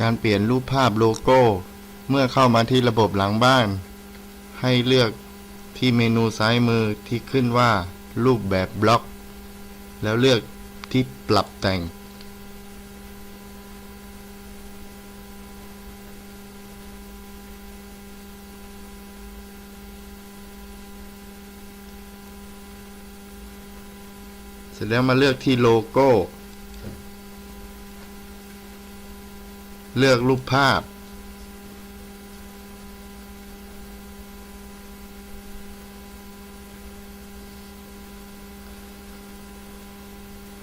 การเปลี่ยนรูปภาพโลโก้ เมื่อเข้ามาที่ระบบหลังบ้าน ให้เลือกที่เมนูซ้ายมือที่ขึ้นว่า รูปแบบบล็อก แล้วเลือกที่ปรับแต่ง เสร็จแล้วมาเลือกที่โลโก้ เลือกรูปภาพ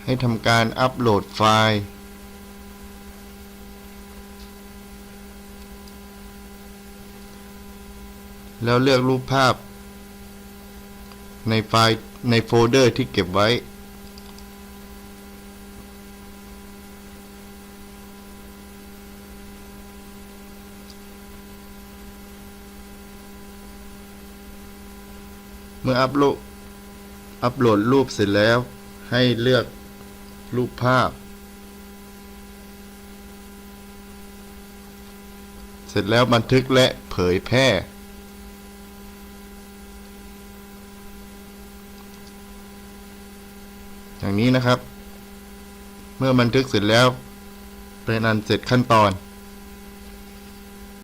ให้ทำการอัปโหลดไฟล์แล้วเลือกรูปภาพ ในไฟล์ในโฟลเดอร์ที่เก็บไว้ เมื่ออัปโหลดอัปโหลดรูปเสร็จแล้ว ให้เลือกรูปภาพ เสร็จแล้วบันทึกและเผยแพร่ อย่างนี้นะครับ เมื่อบันทึกเสร็จแล้วเป็นอันเสร็จขั้นตอน